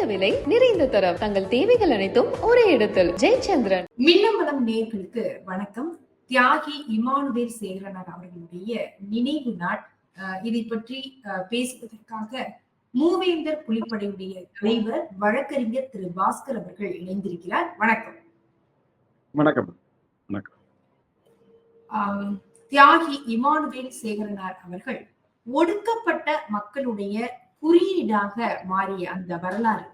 குறைந்த விலை நிறைந்த தரம். தங்கள் தேவைகள் அனைத்தும் ஒரே இடத்தில். ஜெயச்சந்திரன். மின்னம்பலம் நேர்களுக்கு வணக்கம். தியாகி இமானுவேல் சேகரனார் அவர்களுடைய நினைவு நாள். இதை பற்றி பேசுவதற்காக மூவேந்தர் புலிப்படையுடைய தலைவர் வழக்கறிஞர் திரு பாஸ்கர் அவர்கள் இணைந்திருக்கிறார். வணக்கம். வணக்கம். வணக்கம். தியாகி இமானுவேல் சேகரனார் அவர்கள் ஒடுக்கப்பட்ட மக்களுடைய குறியீடாக மாறிய அந்த வரலாறு.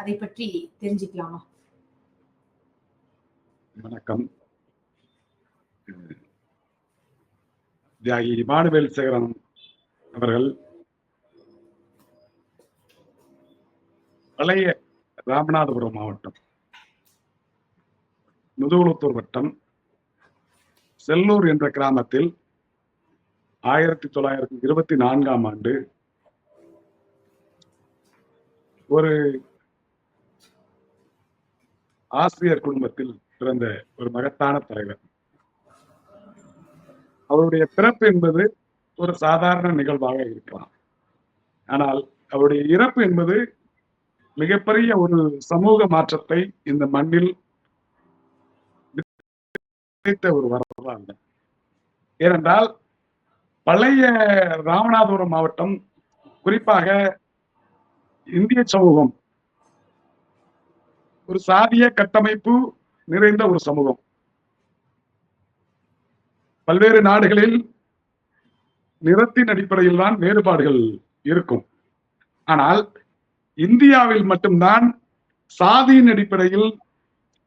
அதை பற்றி தெரிஞ்சுக்கலாமா? வணக்கம். தியாகி இமானுவேல் சேகரன் அவர்கள் பழைய ராமநாதபுரம் மாவட்டம் முதுகுளத்தூர் வட்டம் செல்லூர் என்ற கிராமத்தில் ஆயிரத்தி தொள்ளாயிரத்தி இருபத்தி நான்காம் ஆண்டு ஒரு ஆசிரியர் குடும்பத்தில் பிறந்த ஒரு மகத்தான தலைவர். அவருடைய பிறப்பு என்பது ஒரு சாதாரண நிகழ்வாக இருக்கலாம். ஆனால் அவருடைய இறப்பு என்பது மிகப்பெரிய ஒரு சமூக மாற்றத்தை இந்த மண்ணில் ஒரு வரலாறு ஏனென்றால் பழைய ராமநாதபுரம் மாவட்டம் குறிப்பாக இந்திய சமூகம் ஒரு சாதிய கட்டமைப்பு நிறைந்த ஒரு சமூகம். பல்வேறு நாடுகளில் நிறத்தின் அடிப்படையில் தான் வேறுபாடுகள் இருக்கும். ஆனால் இந்தியாவில் மட்டும்தான் சாதியின் அடிப்படையில்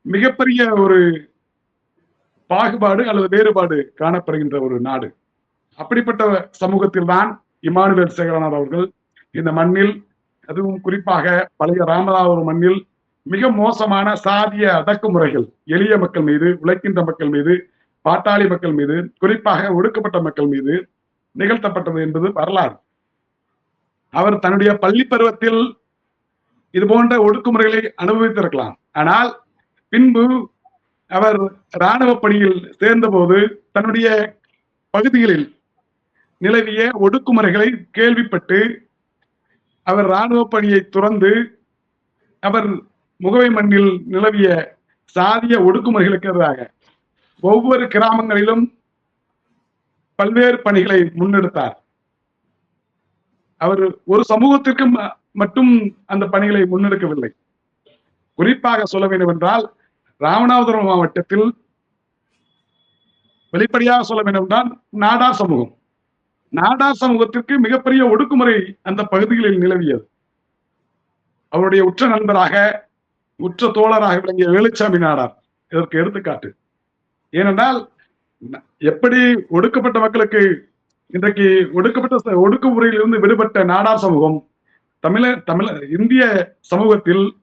மிகப்பெரிய ஒரு பாகுபாடு அல்லது வேறுபாடு காணப்படுகின்ற ஒரு நாடு. அப்படிப்பட்ட சமூகத்தில் தான் இமானுவேல் சேகரனார் அவர்கள் இந்த மண்ணில் அதுவும் குறிப்பாக பழைய ராமநாதபுரம் மண்ணில் மிக மோசமான சாதிய அடக்குமுறைகள். எளிய மக்கள் மீது உழைக்கின்ற மக்கள் மீது பாட்டாளி மக்கள் மீது குறிப்பாக ஒடுக்கப்பட்ட மக்கள் மீது நிகழ்த்தப்பட்டது என்பது வரலாறு. அவர் தன்னுடைய பள்ளி பருவத்தில் இது போன்ற ஒடுக்குமுறைகளை அனுபவித்திருக்கலாம். ஆனால் பின்பு அவர் இராணுவ பணியில் சேர்ந்தபோது தன்னுடைய பகுதிகளில் நிலவிய ஒடுக்குமுறைகளை கேள்விப்பட்டு அவர் இராணுவ பணியை துறந்து அவர் முகவை மண்ணில் நிலவிய சாதிய ஒடுக்குமுறைகளுக்கு எதிராக ஒவ்வொரு கிராமங்களிலும் பல்வேறு பணிகளை முன்னெடுத்தார். அவர் ஒரு சமூகத்திற்கு ம- மட்டும் அந்த பணிகளை முன்னெடுக்கவில்லை. குறிப்பாக சொல்ல வேண்டும் என்றால் ராமநாதபுரம் மாவட்டத்தில் வெளிப்படையாக சொல்ல வேண்டும் என்றால் நாடார் சமூகம். நாடார் சமூகத்திற்கு மிகப்பெரிய ஒடுக்குமுறை அந்த பகுதிகளில் நிலவியது. அவருடைய உற்ற நண்பராக உற்ற தோழராக விளங்கிய வேலுச்சாமி நாடார் இதற்கு எடுத்துக்காட்டு. ஏனென்றால் எப்படி ஒடுக்கப்பட்ட மக்களுக்கு இன்றைக்கு ஒடுக்கப்பட்ட ச- ஒடுக்குமுறையிலிருந்து விடுபட்ட நாடார் சமூகம் தமிழ தமிழ இந்திய சமூகத்தில்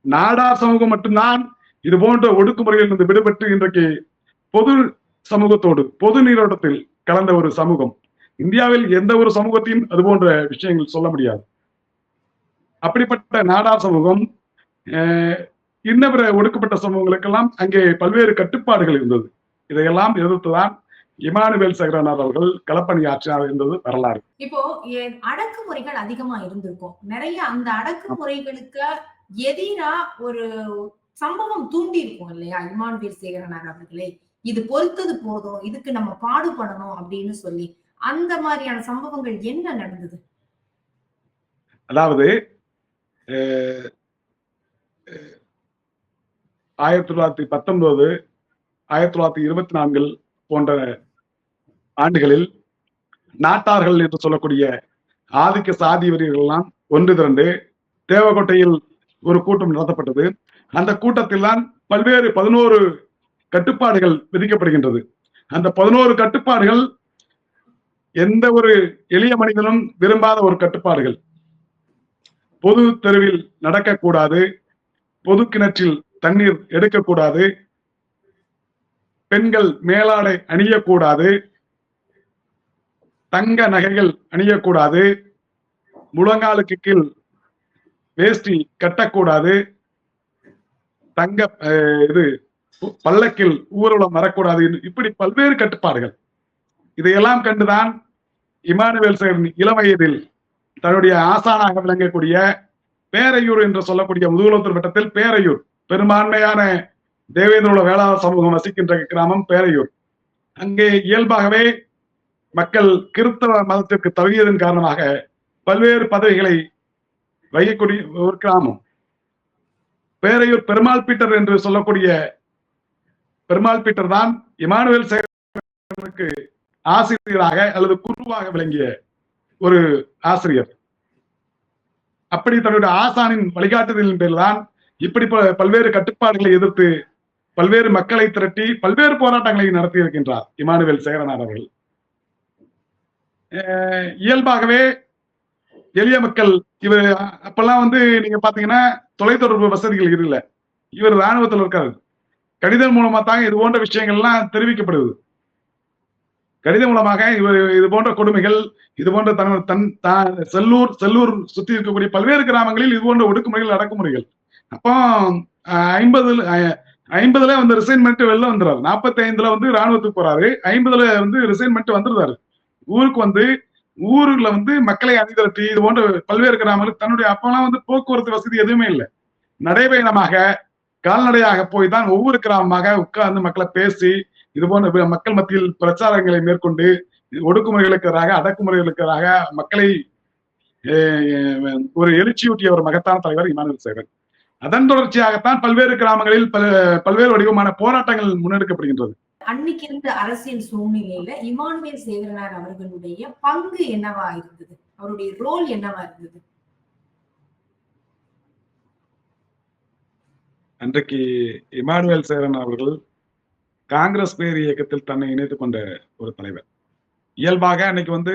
நாடார் சமூகம் மட்டும்தான் இது போன்ற ஒடுக்குமுறையிலிருந்து விடுபட்டு இன்றைக்கு பொது சமூகத்தோடு பொது நீரோட்டத்தில் கலந்த ஒரு சமூகம். இந்தியாவில் எந்த ஒரு சமூகத்தையும் அது போன்ற விஷயங்கள் சொல்ல முடியாது. அப்படிப்பட்ட நாடார் சமூகம் அஹ், இன்ன பிற ஒடுக்கப்பட்ட சமூகங்களுக்கெல்லாம் அங்கே பல்வேறு கட்டுப்பாடுகள் இருந்தது. இதையெல்லாம் எதிர்த்துதான் இமானுவேல் சேகரனார் அவர்கள் களப்பணி ஆற்றினார் என்பது வரலாறு. இப்போ அடக்குமுறைகள் அதிகமா இருந்திருக்கும். நிறைய அந்த அடக்குமுறைகளுக்கு எதிரா ஒரு சம்பவம் தூண்டி இருக்கும் இல்லையா இமானுவேல் சேகரனார் அவர்களே? இது பொறுத்தது போதும் இதுக்கு நம்ம பாடுபடணும் அப்படின்னு சொல்லி. அந்த மாதிரியான சம்பவங்கள் என்ன நடந்தது? அதாவது ஆயிரத்தி தொள்ளாயிரத்தி பத்தொன்பது ஆயிரத்தி தொள்ளாயிரத்தி இருபத்தி நான்கில் போன்ற ஆண்டுகளில் நாட்டார்கள் என்று சொல்லக்கூடிய ஆதிக்க சாதி வெறியர்கள் ஒன்று திரண்டு தேவகோட்டையில் ஒரு கூட்டம் நடத்தப்பட்டது. அந்த கூட்டத்தில் தான் பல்வேறு பதினோரு கட்டுப்பாடுகள் விதிக்கப்படுகின்றது. அந்த பதினோரு கட்டுப்பாடுகள் எந்த ஒரு எளிய மனிதனும் விரும்பாத ஒரு கட்டுப்பாடுகள். பொது தெருவில் நடக்கக்கூடாது. பொது கிணற்றில் தண்ணீர் எடுக்கக்கூடாது. பெண்கள் மேலாடை அணியக்கூடாது. தங்க நகைகள் அணியக்கூடாது. முழங்காலுக்கு கீழ் வேஷ்டி கட்டக்கூடாது. தங்க அஹ், இது பல்லக்கில் ஊர்வலம் வரக்கூடாது. என்று இப்படி பல்வேறு கட்டுப்பாடுகள். இதையெல்லாம் கண்டுதான் இமானுவேல் சேகரன் இளவயதில் வயதில் தன்னுடைய ஆசானாக விளங்கக்கூடிய பேரையூர் என்று சொல்லக்கூடிய முதுகுளத்தூர் வட்டத்தில் பேரையூர். பெரும்பான்மையான தேவேந்திரோட வேளாண் சமூகம் வசிக்கின்ற கிராமம் பேரையூர். அங்கே இயல்பாகவே மக்கள் கிறிஸ்தவ மதத்திற்கு தழுவியதன் காரணமாக பல்வேறு பதவிகளை வகிக்கூடிய ஒரு கிராமம். பேரையூர் பெருமாள் பீட்டர் என்று சொல்லக்கூடிய பெருமாள் பீட்டர் தான் இமானுவேல் செயலுக்கு ஆசிரியராக அல்லது குருவாக விளங்கிய ஒரு ஆசிரியர். அப்படி தன்னுடைய ஆசானின் வழிகாட்டுதலின் பேர்தான் இப்படி ப- பல்வேறு கட்டுப்பாடுகளை எதிர்த்து பல்வேறு மக்களை திரட்டி பல்வேறு போராட்டங்களை நடத்தி இருக்கின்றார் இமானுவேல் சேகரனார் அவர்கள். இயல்பாகவே எளிய மக்கள் இவர் அப்பெல்லாம் வந்து நீங்க பாத்தீங்கன்னா தொலைத்தொடர்பு வசதிகள் இல்லை இவர் ராணுவத்தில் இருக்காரு. கடிதம் மூலமா தான் இது போன்ற விஷயங்கள்லாம் தெரிவிக்கப்படுது கடிதம் மூலமாக இவர் இது போன்ற கொடுமைகள் இது போன்ற தன் தன் தான் செல்லூர் செல்லூர் சுத்தி இருக்கக்கூடிய பல்வேறு கிராமங்களில் இது போன்ற ஒடுக்குமுறைகள் அடக்குமுறைகள். அப்போ ஐம்பதுல ஐம்பதுல வந்து ரிசைன்மெண்ட் வெளில வந்துடுறாரு நாற்பத்தி ஐந்துல வந்து ராணுவத்துக்கு போறாரு. ஐம்பதுல வந்து ரிசைன்மெண்ட் வந்துடுறாரு. ஊருக்கு வந்து ஊருல வந்து மக்களை அணிதிரட்டி இது போன்ற பல்வேறு கிராமங்கள் தன்னுடைய அப்பெல்லாம் வந்து போக்குவரத்து வசதி எதுவுமே இல்லை. நடைபயணமாக கால்நடையாக போய் தான் ஒவ்வொரு கிராமமாக உட்கார்ந்து மக்களை பேசி இது போன்ற மக்கள் மத்தியில் பிரச்சாரங்களை மேற்கொண்டு ஒடுக்குமுறைகளுக்கு எதிராக அடக்குமுறைகளுக்கு எதிராக மக்களை ஒரு எழுச்சியூட்டிய ஒரு மகத்தான தலைவர் இமானுவேல் சேகர். அதன் தொடர்ச்சியாகத்தான் பல்வேறு கிராமங்களில் பல பல்வேறு வடிவமான போராட்டங்கள் முன்னெடுக்கப்படுகின்றது. அன்னைக்கு இருந்த அரசியல் சூழ்நிலையில இமானுவேல் சேகரனார் அவர்களுடைய பங்கு என்னவா இருந்தது? அவருடைய ரோல் என்னவா இருந்தது? அன்றைக்கு இமானுவேல் சேரன் அவர்கள் காங்கிரஸ் பேர் இயக்கத்தில் தன்னை இணைத்துக் கொண்ட ஒரு தலைவர். இயல்பாக அன்னைக்கு வந்து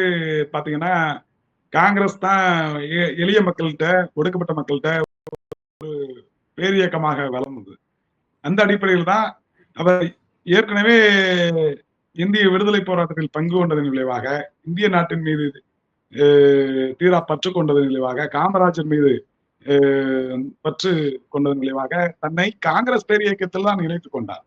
பாத்தீங்கன்னா காங்கிரஸ் தான் எளிய மக்கள்கிட்ட ஒடுக்கப்பட்ட மக்கள்கிட்ட ஒரு பேரியக்கமாக வளர்ந்தது அந்த அடிப்படையில் தான் அவர் ஏற்கனவே இந்திய விடுதலை போராட்டத்தில் பங்கு கொண்டதன் விளைவாக இந்திய நாட்டின் மீது தீரா பற்று கொண்டதன் விளைவாக காமராஜர் மீது பற்று கொண்டதன் விளைவாக தன்னை காங்கிரஸ் பேரியக்கத்தில் தான் இணைத்துக் கொண்டார்.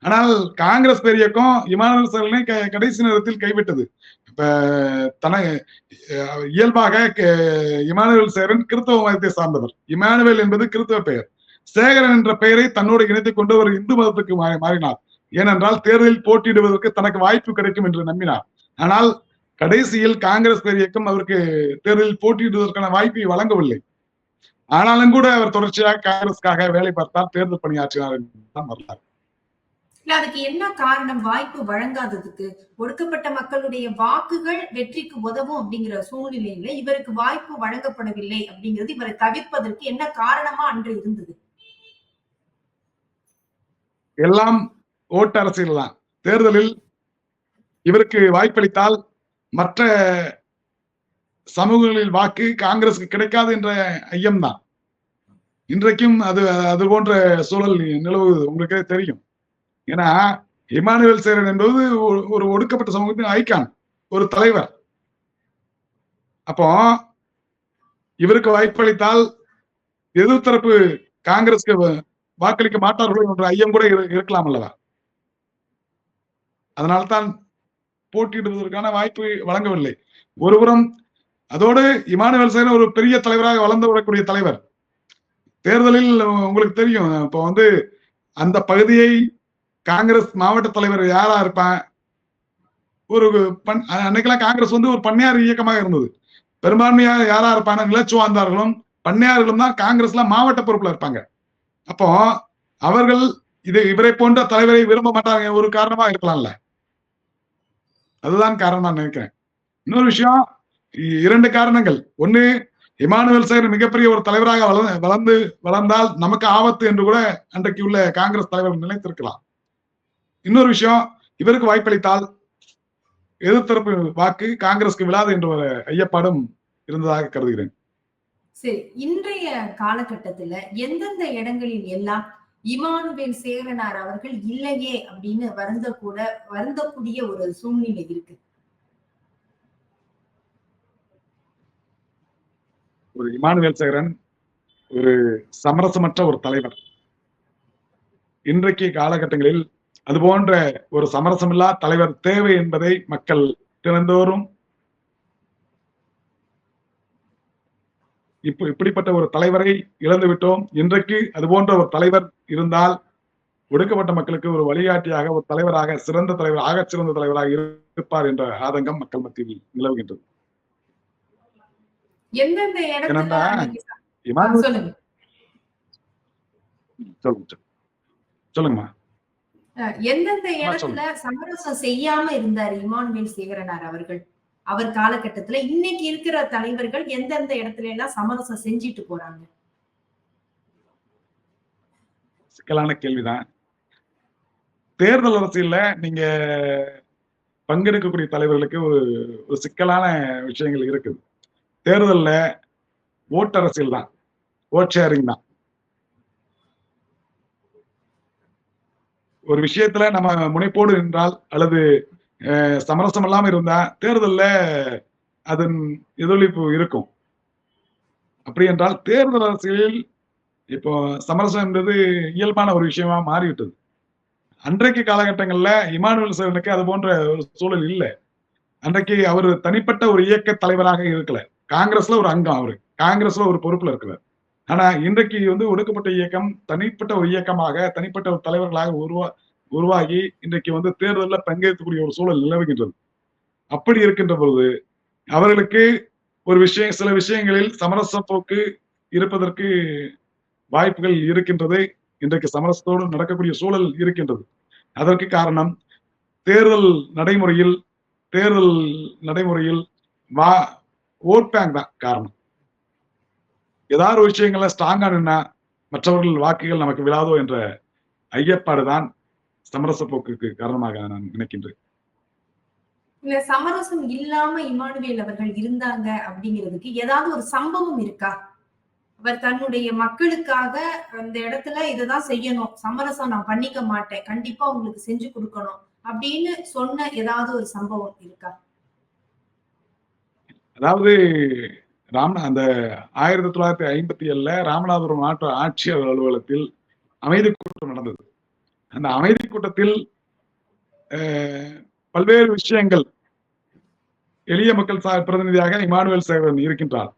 ஆனால் காங்கிரஸ் பேர் இயக்கம் இமானுவேல் க- கடைசி நேரத்தில் கைவிட்டது. இப்ப தன இயல்பாக இமானுவேல் சேரன் கிறிஸ்தவ மதத்தை சார்ந்தவர். இமானுவேல் என்பது கிறிஸ்தவ பெயர். சேகரன் என்ற பெயரை தன்னோடு இணைத்துக் கொண்டு ஒரு இந்து மதத்துக்கு மாறினார். ஏனென்றால் தேர்தலில் போட்டியிடுவதற்கு தனக்கு வாய்ப்பு கிடைக்கும் என்று நம்பினார். ஆனால் கடைசியில் காங்கிரஸ் பேர் இயக்கம் அவருக்கு தேர்தலில் போட்டியிடுவதற்கான வாய்ப்பை வழங்கவில்லை. ஆனாலும் கூட அவர் தொடர்ச்சியாக காங்கிரஸ்க்காக வேலை பார்த்தார் தேர்தல் பணியாற்றினார் என்பதுதான் வரலாறு. இல்ல அதுக்கு என்ன காரணம்? வாய்ப்பு வழங்காததுக்கு ஒடுக்கப்பட்ட மக்களுடைய வாக்குகள் வெற்றிக்கு உதவும் அப்படிங்கிற சூழ்நிலையில இவருக்கு வாய்ப்பு வழங்கப்படவில்லை அப்படிங்கிறது இவரை தவிர்ப்பதற்கு என்ன காரணமா அன்று இருந்தது? எல்லாம் ஓட்டு அரசியல் தான். தேர்தலில் இவருக்கு வாய்ப்பளித்தால் மற்ற சமூகங்களில் வாக்கு காங்கிரசுக்கு கிடைக்காது என்ற ஐயம்தான். இன்றைக்கும் அது அது போன்ற சூழல் நிலவுவது உங்களுக்கே தெரியும். ஏன்னா இமானுவேல் சேரன் என்பது ஒரு- ஒரு ஒடுக்கப்பட்ட சமூகத்தின் ஐக்கான் ஒரு தலைவர். அப்போ இவருக்கு வாய்ப்பளித்தால் எதிர்த்தரப்பு காங்கிரஸ்க்கு வ- வாக்களிக்க மாட்டார்கள் என்ற ஐயம் கூட இருக்கலாம் அல்லவா? அதனால்தான் போட்டியிடுவதற்கான வாய்ப்பு வழங்கவில்லை. ஒருபுறம் அதோடு இமானுவேல் சேரன் ஒரு பெரிய தலைவராக வளர்ந்து வரக்கூடிய தலைவர். தேர்தலில் உங்களுக்கு தெரியும் இப்போ வந்து அந்த பகுதியை காங்கிரஸ் மாவட்ட தலைவர் யாரா இருப்பான்? ஒரு பண் அன்னைக்கெல்லாம் காங்கிரஸ் வந்து ஒரு பண்ணையார் இயக்கமாக இருந்தது. பெரும்பான்மையா யாரா இருப்பாங்க? நிலச்சுவார்ந்தார்களும் பண்ணையார்களும் தான் காங்கிரஸ்ல மாவட்ட பொறுப்புல இருப்பாங்க. அப்போ அவர்கள் இது இவரை போன்ற தலைவரை விரும்ப மாட்டாங்க. ஒரு காரணமா இருக்கலாம்ல. அதுதான் காரணம் நான் நினைக்கிறேன். இன்னொரு விஷயம் இ- இரண்டு காரணங்கள். ஒண்ணு இமானுவேல் சேகர் மிகப்பெரிய ஒரு தலைவராக வளர்ந்து வளர்ந்தால் நமக்கு ஆபத்து என்று கூட அன்றைக்கு உள்ள காங்கிரஸ் தலைவர் நினைத்திருக்கலாம். இன்னொரு விஷயம் இவருக்கு வாய்ப்பளித்தால் எதிர்த்தரப்பு வாக்கு காங்கிரஸ்க்கு விழாது என்ற ஒரு ஐயப்பாடும் இருந்ததாக கருதுகிறேன். சரி இன்றைய காலகட்டத்துல எந்தெந்த இடங்களில் எல்லாம் இமானுவேல் சேரனார் அவர்கள் இல்லையே அப்படின்னு வருந்த கூட வருந்தக்கூடிய ஒரு சூழ்நிலை இருக்கு? ஒரு இமானுவேல் சேகரன் ஒரு சமரசமற்ற ஒரு தலைவர். இன்றைக்கு காலகட்டங்களில் அது போன்ற ஒரு சமரசமில்லா தலைவர் தேவை என்பதை மக்கள் திறந்தோறும் இப்போ இப்படிப்பட்ட ஒரு தலைவரை இழந்து விட்டோம் இன்றைக்கு அது போன்ற ஒரு தலைவர் இருந்தால் ஒடுக்கப்பட்ட மக்களுக்கு ஒரு வழிகாட்டியாக ஒரு தலைவராக சிறந்த தலைவர் ஆகச் சிறந்த தலைவராக இருப்பார் என்ற ஆதங்கம் மக்கள் மத்தியில் நிலவுகின்றது. சொல்லுங்கம்மா. எந்தெந்த இடத்துல சமரசம் செய்யாம இருந்தார் இமானுவேல் சேகரனார் அவர்கள்? அவர் காலகட்டத்துல இன்னைக்கு இருக்கிற தலைவர்கள் எந்தெந்த இடத்துல எல்லாம் சமரசம் செஞ்சிட்டு போறாங்க? சிக்கலான கேள்விதான். தேர்தல் அரசியல்ல நீங்க பங்கெடுக்கக்கூடிய தலைவர்களுக்கு ஒரு ஒரு சிக்கலான விஷயங்கள் இருக்குது. தேர்தல்ல ஓட்டு அரசியல் தான் ஓட் ஷேரிங் தான். ஒரு விஷயத்துல நம்ம முனைப்போடு நின்றால் அல்லது சமரசம் இல்லாம இருந்தா தேர்தல்ல அதன் எதிரொலிப்பு இருக்கும். அப்படி என்றால் தேர்தல் அரசியலில் இப்போ சமரசம் என்பது இயல்பான ஒரு விஷயமா மாறிவிட்டது. அன்றைக்கு காலகட்டங்கள்ல இமானுவேல் சேவனுக்கு அது போன்ற ஒரு சூழல் இல்லை. அன்றைக்கு அவர் தனிப்பட்ட ஒரு இயக்க தலைவராக இருக்கல. காங்கிரஸ்ல ஒரு அங்கம் அவரு. காங்கிரஸ்ல ஒரு பொறுப்புல இருக்கிறார் ஆனா இன்றைக்கு வந்து ஒடுக்கப்பட்ட இயக்கம் தனிப்பட்ட ஒரு இயக்கமாக தனிப்பட்ட ஒரு தலைவர்களாக உருவா உருவாகி இன்றைக்கு வந்து தேர்தலில் பங்கேற்கக்கூடிய ஒரு சூழல் நிலவுகின்றது. அப்படி இருக்கின்ற பொழுது அவர்களுக்கு ஒரு விஷயம் சில விஷயங்களில் சமரச போக்கு இருப்பதற்கு வாய்ப்புகள் இருக்கின்றது. இன்றைக்கு சமரசத்தோடு நடக்கக்கூடிய சூழல் இருக்கின்றது. அதற்கு காரணம் தேர்தல் நடைமுறையில் தேர்தல் நடைமுறையில் வா ஓட் பேங்க் தான் காரணம். ஏதாவது ஒரு விஷயங்கள்ல ஸ்ட்ராங்கா நின்னா மற்றவர்கள் வாக்குகள் நமக்கு விழாதோ என்ற ஐயப்பாடு தான் சமரச போக்குக்கு காரணமாக நான் நினைக்கின்றேன். இல்ல சமரசம் இல்லாம இமானுவேல் அவர்கள் இருந்தாங்க அப்படிங்கிறதுக்கு ஏதாவது ஒரு சம்பவம் இருக்கா? அவர் தன்னுடைய மக்களுக்காக அந்த இடத்துல இதுதான் செய்யணும். சமரசம் நான் பண்ணிக்க மாட்டேன். கண்டிப்பா உங்களுக்கு செஞ்சு கொடுக்கணும் அப்படின்னு சொன்ன ஏதாவது ஒரு சம்பவம் இருக்கா? அதாவது ராம அந்த ஆயிரத்தி தொள்ளாயிரத்தி ஐம்பத்தி ஏழுல ராமநாதபுரம் மாவட்ட ஆட்சியர் அலுவலகத்தில் அமைதி கூட்டம் நடந்தது. அந்த அமைதி கூட்டத்தில் பல்வேறு விஷயங்கள். எளிய மக்கள் சா பிரதிநிதியாக இமானுவேல் சேகரன் இருக்கின்றார்.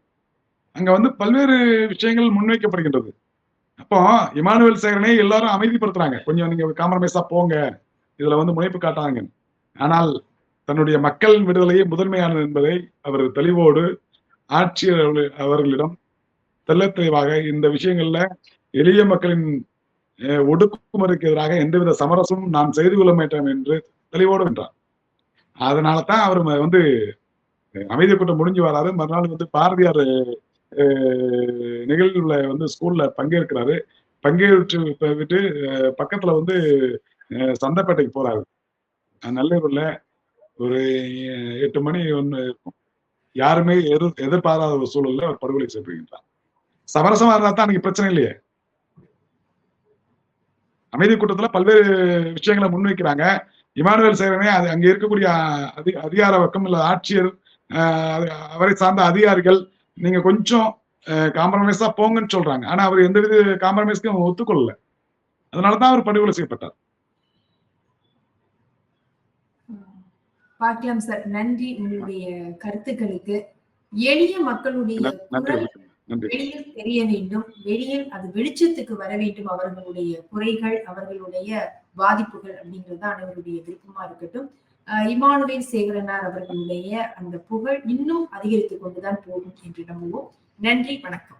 அங்க வந்து பல்வேறு விஷயங்கள் முன்வைக்கப்படுகின்றது. அப்போ இமானுவேல் சேகரனை எல்லாரும் அமைதிப்படுத்துறாங்க. கொஞ்சம் நீங்க காம்ப்ரமைஸா போங்க. இதுல வந்து முனைப்பு காட்டாங்க ஆனால் தன்னுடைய மக்கள் விடுதலையே முதன்மையானது என்பதை அவர் தெளிவோடு ஆட்சியர் அவர்களிடம் தெல்ல தெளிவாக இந்த விஷயங்கள்ல எளிய மக்களின் ஒடுக்குமுறைக்கு எதிராக எந்தவித சமரசமும் நான் செய்து கொள்ள மாட்டேன் என்று தெளிவோடு என்றார் அதனால தான் அவர் வந்து அமைதி கூட்டம் முடிஞ்சு வராரு. மறுநாள் வந்து பாரதியார் நிகழ்வுல வந்து ஸ்கூல்ல பங்கேற்கிறாரு. பங்கேற்று விட்டு பக்கத்துல வந்து சந்தைப்பேட்டைக்கு போறாரு. நல்லூர்ல ஒரு எட்டு மணி ஒன்று இருக்கும். யாருமே எதிர் எதிர்பாராத ஒரு சூழல்ல அவர் படுகொலை செய்யப்படுகின்றார் சமரசமா இருந்தா தான் அன்னைக்கு பிரச்சனை இல்லையே? அமைதி கூட்டத்துல பல்வேறு விஷயங்களை முன்வைக்கிறாங்க. இமானுவேல் சேரனே அது அங்க இருக்கக்கூடிய அதி அதிகார வர்க்கம் இல்ல ஆட்சியர் ஆஹ் அவரை சார்ந்த அதிகாரிகள் நீங்க கொஞ்சம் காம்ப்ரமைஸா போங்கன்னு சொல்றாங்க. ஆனா அவர் எந்த வித காம்ப்ரமைஸ்க்கும் ஒத்துக்கொள்ளல அதனாலதான் அவர் படுகொலை செய்யப்பட்டார். பார்க்கலாம் சார் நன்றி. உங்களுடைய கருத்துக்களுக்கு எளிய மக்களுடைய வெளியில் தெரிய வேண்டும். வெளியில் அது வெளிச்சத்துக்கு வர வேண்டும். அவர்களுடைய குறைகள் அவர்களுடைய பாதிப்புகள் அப்படிங்கிறது அனைவருடைய விருப்பமா இருக்கட்டும். இமானுவேல் சேகரனார் அவர்களுடைய அந்த புகழ் இன்னும் அதிகரித்துக் கொண்டுதான் போகும் என்று நம்புவோம். நன்றி வணக்கம்.